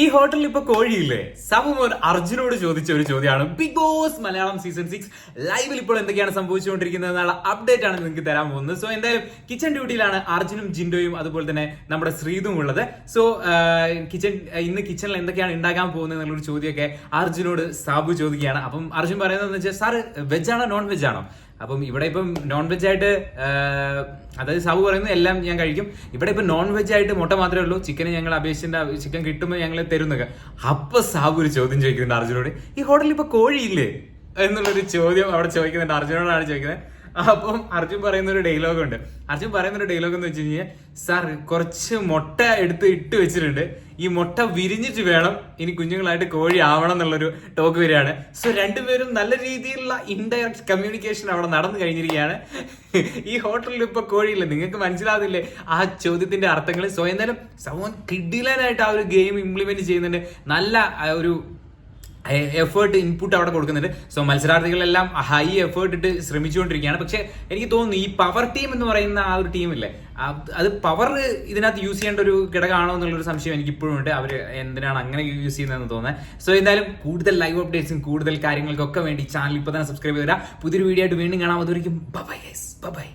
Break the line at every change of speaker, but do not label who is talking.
ഈ ഹോട്ടലിൽ ഇപ്പൊ കോഴിയില്ലേ? ഒരു അർജുനോട് ചോദിച്ച ഒരു ചോദ്യമാണ്. Big boss Malayalam season six ലൈവിൽ ഇപ്പോൾ എന്തൊക്കെയാണ് സംഭവിച്ചുകൊണ്ടിരിക്കുന്നത് എന്നുള്ള അപ്ഡേറ്റ് ആണ് നിങ്ങൾക്ക് തരാൻ പോകുന്നത്. സോ എന്തായാലും കിച്ചൺ ഡ്യൂട്ടിയിലാണ് അർജുനും ജിൻഡോയും അതുപോലെ തന്നെ നമ്മുടെ ശ്രീതും ഉള്ളത്. സോ കിച്ചൺ ഇന്ന് കിച്ചണിൽ എന്തൊക്കെയാണ് ഉണ്ടാക്കാൻ പോകുന്നത് എന്നുള്ളൊരു ചോദ്യമൊക്കെ അർജുനോട് സാബു ചോദിക്കുകയാണ്. അപ്പം അർജുൻ പറയുന്നത് വെച്ചാൽ സാർ വെജ് ആണോ നോൺ വെജ് ആണോ? അപ്പം ഇവിടെ ഇപ്പം നോൺ വെജ് ആയിട്ട് അതായത് സാബു പറയുന്നത് എല്ലാം ഞാൻ കഴിക്കും. ഇവിടെ ഇപ്പം നോൺ വെജ് ആയിട്ട് മുട്ട മാത്രമേ ഉള്ളൂ. ചിക്കന് ഞങ്ങൾ അപേക്ഷിച്ചിട്ട് ചിക്കൻ കിട്ടുമ്പോൾ ഞങ്ങൾ തരുന്നത്. അപ്പൊ സാബു ഒരു ചോദ്യം ചോദിക്കുന്നുണ്ട് അർജുനോട് ഈ ഹോട്ടലിൽ ഇപ്പൊ കോഴിയില്ലേ? എന്നുള്ളൊരു ചോദ്യം അവിടെ ചോദിക്കുന്നുണ്ട്. അർജുനോടാണ് ചോദിക്കുന്നത്. അപ്പം അർജുൻ പറയുന്ന ഒരു ഡയലോഗ് ഉണ്ട് അർജുൻ പറയുന്ന ഒരു ഡയലോഗ് എന്ന് വെച്ച് കഴിഞ്ഞാൽ സാർ കുറച്ച് മുട്ട എടുത്ത് ഇട്ട് വെച്ചിട്ടുണ്ട്. ഈ മുട്ട വിരിഞ്ഞിട്ട് വേണം ഇനി കുഞ്ഞുങ്ങളായിട്ട് കോഴി ആവണം എന്നുള്ളൊരു ടോക്ക് വരികയാണ്. സോ രണ്ടുപേരും നല്ല രീതിയിലുള്ള ഇൻഡയറക്റ്റ് കമ്മ്യൂണിക്കേഷൻ അവിടെ നടന്നു കഴിഞ്ഞിരിക്കുകയാണ്. ഈ ഹോട്ടലിൽ ഇപ്പൊ കോഴിയില്ല? നിങ്ങൾക്ക് മനസ്സിലാവില്ലേ? ആ ചോദ്യത്തിന്റെ അർത്ഥങ്ങൾ സോ എന്തായാലും സമൂഹം കിഡിലനായിട്ട് ആ ഒരു ഗെയിം ഇംപ്ലിമെന്റ് ചെയ്യുന്നുണ്ട്. നല്ല ഒരു എഫേർട്ട് ഇൻപുട്ട് അവിടെ കൊടുക്കുന്നുണ്ട്. സോ മത്സരാർത്ഥികളെല്ലാം ഹൈ എഫേർട്ട് ഇട്ട് ശ്രമിച്ചുകൊണ്ടിരിക്കുകയാണ്. പക്ഷെ എനിക്ക് തോന്നുന്നു ഈ പവർ ടീം എന്ന് പറയുന്ന ആ ഒരു ടീമില്ലേ അത് പവർ ഇതിനകത്ത് യൂസ് ചെയ്യേണ്ട ഒരു ഘടകമാണോ എന്നുള്ളൊരു സംശയം എനിക്ക് ഇപ്പോഴും ഉണ്ട്. അവർ എന്തിനാണ് അങ്ങനെ യൂസ് ചെയ്യുന്നതെന്ന് തോന്നുന്നത്. സോ എന്തായാലും കൂടുതൽ ലൈവ് അപ്ഡേറ്റ്സും കൂടുതൽ കാര്യങ്ങൾക്കൊക്കെ വേണ്ടി ചാനൽ ഇപ്പോൾ തന്നെ സബ്സ്ക്രൈബ് ചെയ്തുതരാം പുതിയൊരു വീഡിയോ ആയിട്ട് വീണ്ടും കാണാം. അതുവരെയും ബൈ ഗൈസ് ബൈ